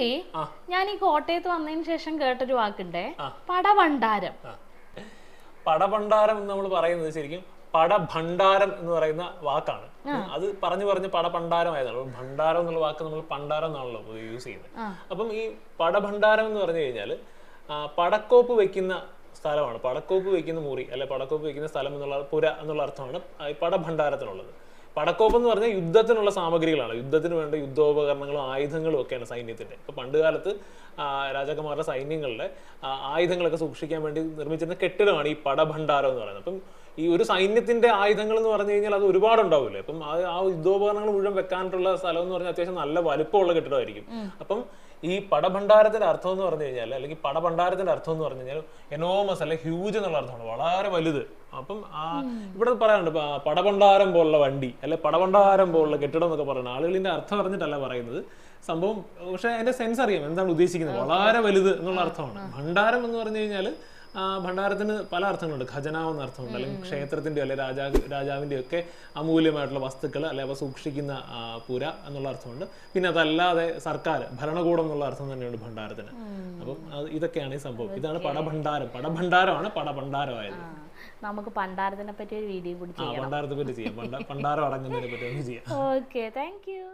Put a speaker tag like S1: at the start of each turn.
S1: Actually ഞാൻ ഈ കോട്ടയത്ത് വന്നതിന് ശേഷം കേട്ടൊരു വാക്കുണ്ടേ. പടഭണ്ഡാരം.
S2: പടഭണ്ഡാരം എന്ന് നമ്മൾ പറയുന്നത് ശരിക്കും പടഭണ്ഡാരം എന്ന് പറയുന്ന വാക്കാണ്. അത് പറഞ്ഞു പറഞ്ഞ് പടഭണ്ഡാരം ആയതാണ്. ഭണ്ഡാരം എന്നുള്ള വാക്ക് നമ്മൾ പണ്ടാരം എന്നാണല്ലോ പൊതുവെ യൂസ് ചെയ്യുന്നത്. അപ്പം ഈ പടഭണ്ഡാരം എന്ന് പറഞ്ഞു കഴിഞ്ഞാൽ പടക്കോപ്പ് വെക്കുന്ന സ്ഥലമാണ്. പടക്കോപ്പ് വെക്കുന്ന മുറി അല്ലെ പടക്കോപ്പ് വെക്കുന്ന സ്ഥലം എന്നുള്ള പുര എന്നുള്ള അർത്ഥമാണ് ഈ പടഭണ്ഡാരത്തിനുള്ളത്. പടക്കോപ്പ് എന്ന് പറഞ്ഞാൽ യുദ്ധത്തിനുള്ള സാമഗ്രികളാണ്. യുദ്ധത്തിന് വേണ്ട യുദ്ധോപകരണങ്ങളും ആയുധങ്ങളും ഒക്കെയാണ് സൈന്യത്തിന്റെ. ഇപ്പൊ പണ്ട് കാലത്ത് രാജാക്കന്മാരുടെ സൈന്യങ്ങളുടെ ആയുധങ്ങളൊക്കെ സൂക്ഷിക്കാൻ വേണ്ടി നിർമ്മിച്ചിരുന്ന കെട്ടിടമാണ് ഈ പടഭണ്ഡാരം എന്ന് പറയുന്നത്. അപ്പം ഈ ഒരു സൈന്യത്തിന്റെ ആയുധങ്ങൾ എന്ന് പറഞ്ഞു കഴിഞ്ഞാൽ അത് ഒരുപാട് ഉണ്ടാവില്ലേ അപ്പം ആ ആ യുദ്ധോപകരണങ്ങൾ മുഴുവൻ വെക്കാനായിട്ടുള്ള സ്ഥലം എന്ന് പറഞ്ഞാൽ അത്യാവശ്യം നല്ല വലുപ്പമുള്ള കെട്ടിടമായിരിക്കും. അപ്പം ഈ പടഭണ്ഡാരത്തിന്റെ അർത്ഥം എന്ന് പറഞ്ഞു കഴിഞ്ഞാൽ അല്ലെങ്കിൽ പടഭണ്ഡാരത്തിന്റെ അർത്ഥം എന്ന് പറഞ്ഞു കഴിഞ്ഞാൽ എനോമസ് അല്ലെ ഹ്യൂജ് എന്നുള്ള അർത്ഥമാണ്. വളരെ വലുത്. അപ്പം ആ ഇവിടെ പറയാനുണ്ട് പടഭണ്ഡാരം പോലുള്ള വണ്ടി അല്ലെ പടഭണ്ഡാരം പോലുള്ള കെട്ടിടം എന്നൊക്കെ പറയുന്നത് ആളുകൾ ഇതിന്റെ അർത്ഥം അറിഞ്ഞിട്ടല്ല പറയുന്നത്. സംഭവം പക്ഷെ അതിന്റെ സെൻസ് അറിയാം എന്താണ് ഉദ്ദേശിക്കുന്നത്. വളരെ വലുത് എന്നുള്ള അർത്ഥമാണ്. ഭണ്ഡാരം എന്ന് പറഞ്ഞു കഴിഞ്ഞാൽ ഭണ്ഡാരത്തിന് പല അർത്ഥങ്ങളുണ്ട്. ഖജനാവ് എന്ന അർത്ഥമുണ്ട്. അല്ലെങ്കിൽ ക്ഷേത്രത്തിന്റെ അല്ലെ രാജാ രാജാവിന്റെ ഒക്കെ അമൂല്യമായിട്ടുള്ള വസ്തുക്കൾ അല്ലെ അവ സൂക്ഷിക്കുന്ന പുര എന്നുള്ള അർത്ഥമുണ്ട്. പിന്നെ അതല്ലാതെ സർക്കാർ ഭരണകൂടം എന്നുള്ള അർത്ഥം തന്നെയുണ്ട് ഭണ്ഡാരത്തിന്. അപ്പം ഇതൊക്കെയാണ് ഈ സംഭവം. ഇതാണ് പടഭണ്ഡാരം. പടഭണ്ഡാരമാണ് പടഭണ്ഡാരമായത്.
S1: നമുക്ക് പണ്ടാരത്തിനെ പറ്റി ഒരു വീഡിയോ കൂടി ചെയ്യാം.
S2: പണ്ടാരത്തെ പറ്റി ചെയ്യാം. പണ്ടാരം അടങ്ങുന്നതിനെ പറ്റി ഒന്ന് ചെയ്യാം.
S1: ഓക്കെ. Thank you.